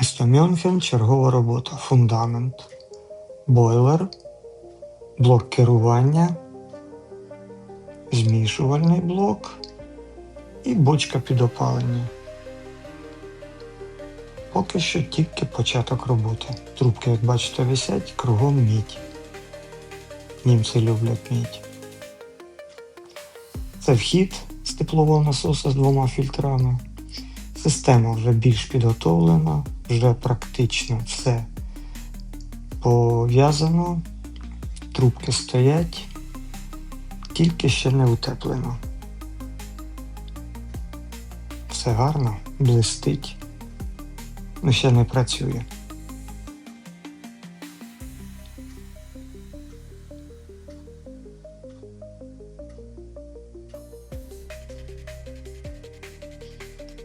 Місто Мюнхен, чергова робота, фундамент, бойлер, блок керування, змішувальний блок і бочка під опалення. Поки що тільки початок роботи. Трубки, як бачите, висять, кругом мідь. Німці люблять мідь. Це вхід з теплового насоса з двома фільтрами. Система вже більш підготовлена, вже практично все пов'язано, трубки стоять, тільки ще не утеплено. Все гарно, блистить, але ще не працює.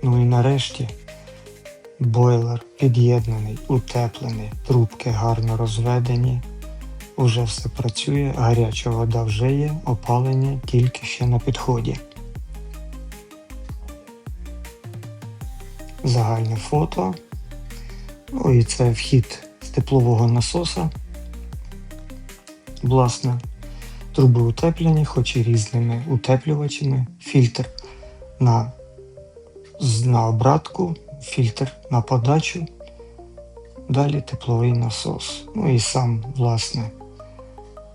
Ну і нарешті бойлер під'єднаний, утеплений, трубки гарно розведені. Уже все працює, гаряча вода вже є, опалення тільки ще на підході. Загальне фото. Ну і це вхід з теплового насоса. Власне, труби утеплені, хоч і різними утеплювачами. Фільтр на на обратку, фільтр на подачу, далі тепловий насос. Ну і сам, власне,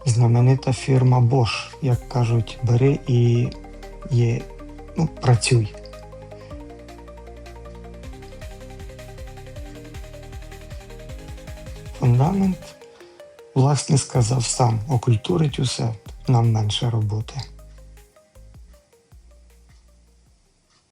знаменита фірма Bosch, як кажуть, бери і є, ну, працюй. Фундамент, власне, сказав сам, окультурить усе, нам менше роботи.